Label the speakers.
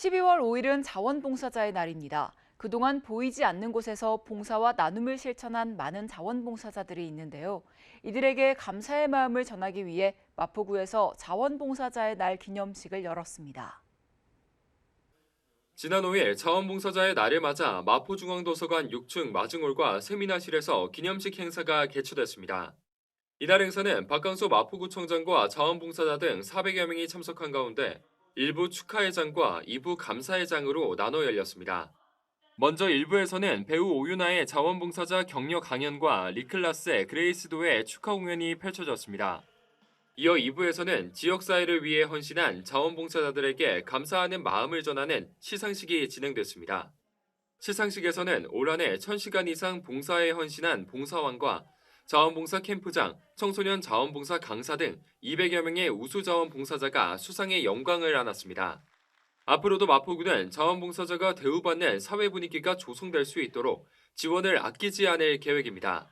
Speaker 1: 12월 5일은 자원봉사자의 날입니다. 그동안 보이지 않는 곳에서 봉사와 나눔을 실천한 많은 자원봉사자들이 있는데요. 이들에게 감사의 마음을 전하기 위해 마포구에서 자원봉사자의 날 기념식을 열었습니다.
Speaker 2: 지난 5일 자원봉사자의 날을 맞아 마포중앙도서관 6층 마중홀과 세미나실에서 기념식 행사가 개최됐습니다. 이날 행사는 박강수 마포구청장과 자원봉사자 등 400여 명이 참석한 가운데 일부 축하회장과 2부 감사회장으로 나눠 열렸습니다. 먼저 1부에서는 배우 오유나의 자원봉사자 격려 강연과 리클라스의 그레이스도의 축하 공연이 펼쳐졌습니다. 이어 2부에서는 지역사회를 위해 헌신한 자원봉사자들에게 감사하는 마음을 전하는 시상식이 진행됐습니다. 시상식에서는 올 한해 1000시간 이상 봉사에 헌신한 봉사원과 자원봉사 캠프장, 청소년 자원봉사 강사 등 200여 명의 우수 자원봉사자가 수상의 영광을 안았습니다. 앞으로도 마포구는 자원봉사자가 대우받는 사회 분위기가 조성될 수 있도록 지원을 아끼지 않을 계획입니다.